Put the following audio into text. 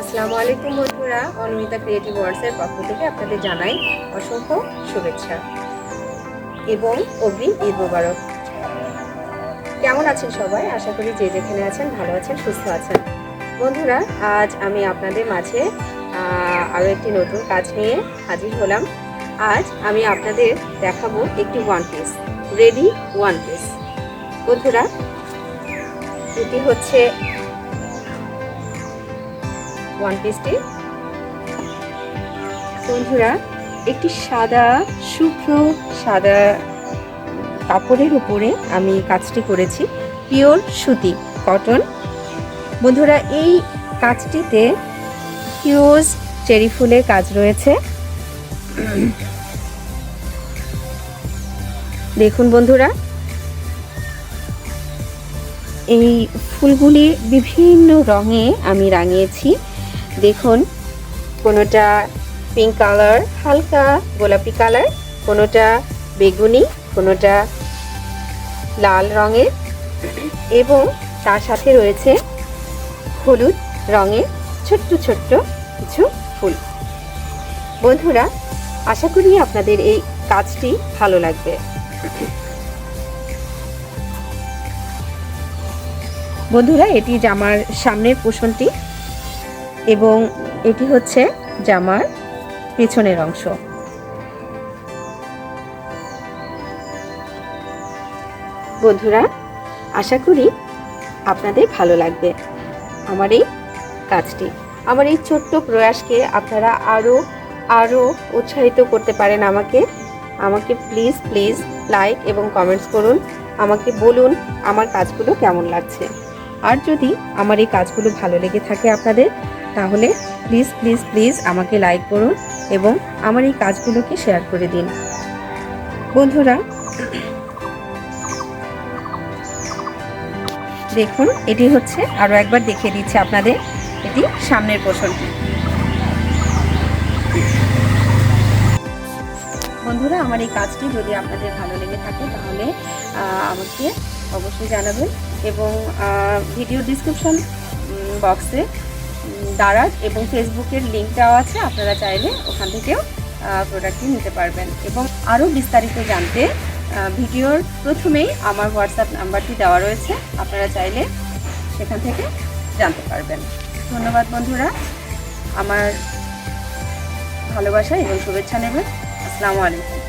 আসসালামু আলাইকুম বন্ধুরা, অনুমিতা ক্রিয়েটিভ ওয়ার্ডসের পক্ষ থেকে আপনাদের জানাই অসংখ্য শুভেচ্ছা এবং অগ্রিম ঈদ মোবারক। কেমন আছেন সবাই? আশা করি যে যেখানে আছেন, ভালো আছেন, সুস্থ আছেন। বন্ধুরা, আজ আমি আপনাদের মাঝে আরও একটি নতুন কাজ নিয়ে হাজির হলাম। আজ আমি আপনাদের দেখাবো একটি one piece ready one piece বন্ধুরা, এটি হচ্ছে ওয়ান পিসটি বন্ধুরা, একটি সাদা, শুভ্র, সাদা কাপড়ের উপরে আমি কাজটি করেছি। পিওর সুতি, কটন। বন্ধুরা, এই কাজটিতে হিউজ চেরি ফুলের কাজ রয়েছে। দেখুন বন্ধুরা, এই ফুলগুলি বিভিন্ন রঙে আমি রাঙিয়েছি। দেখুন, কোনোটা পিঙ্ক কালার হালকা গোলাপি কালার কোনোটা বেগুনি, কোনোটা লাল রঙের, এবং তার সাথে রয়েছে হলুদ রঙের ছোট্ট ছোট্ট কিছু ফুল। বন্ধুরা, আশা করি আপনাদের এই কাজটি ভালো লাগবে। বন্ধুরা, এটি আমার সামনের পোষণটি এবং এটি হচ্ছে জামার পেছনের অংশ। বন্ধুরা, আশা করি আপনাদের ভালো লাগবে আমার এই কাজটি। আমার এই ছোট্ট প্রয়াসকে আপনারা আরও আরও উৎসাহিত করতে পারেন আমাকে। আমাকে প্লিজ প্লিজ লাইক এবং কমেন্টস করুন। আমাকে বলুন আমার কাজগুলো কেমন লাগছে। আর যদি আমার এই কাজগুলো ভালো লেগে থাকে আপনাদের তাহলে প্লিজ প্লিজ প্লিজ আমাকে লাইক করুন এবং আমার এই কাজগুলোকে শেয়ার করে দিন। বন্ধুরা, দেখুন, এটি হচ্ছে আরও একবার দেখিয়ে দিচ্ছে আপনাদের এটি সামনের পোষণটি। বন্ধুরা, আমার এই কাজটি যদি আপনাদের ভালো লেগে থাকে তাহলে আমাকে অবশ্যই জানাবেন এবং ভিডিও ডিসক্রিপশন বক্সে দারাজ এবং ফেসবুকের লিঙ্ক দেওয়া আছে, আপনারা চাইলে ওখান থেকেও প্রোডাক্টটি নিতে পারবেন। এবং আরও বিস্তারিত জানতে ভিডিওর প্রথমেই আমার হোয়াটসঅ্যাপ নাম্বারটি দেওয়া রয়েছে, আপনারা চাইলে সেখান থেকে জানতে পারবেন। ধন্যবাদ বন্ধুরা। আমার ভালোবাসা এবং শুভেচ্ছা নেবেন। আসসালামু আলাইকুম।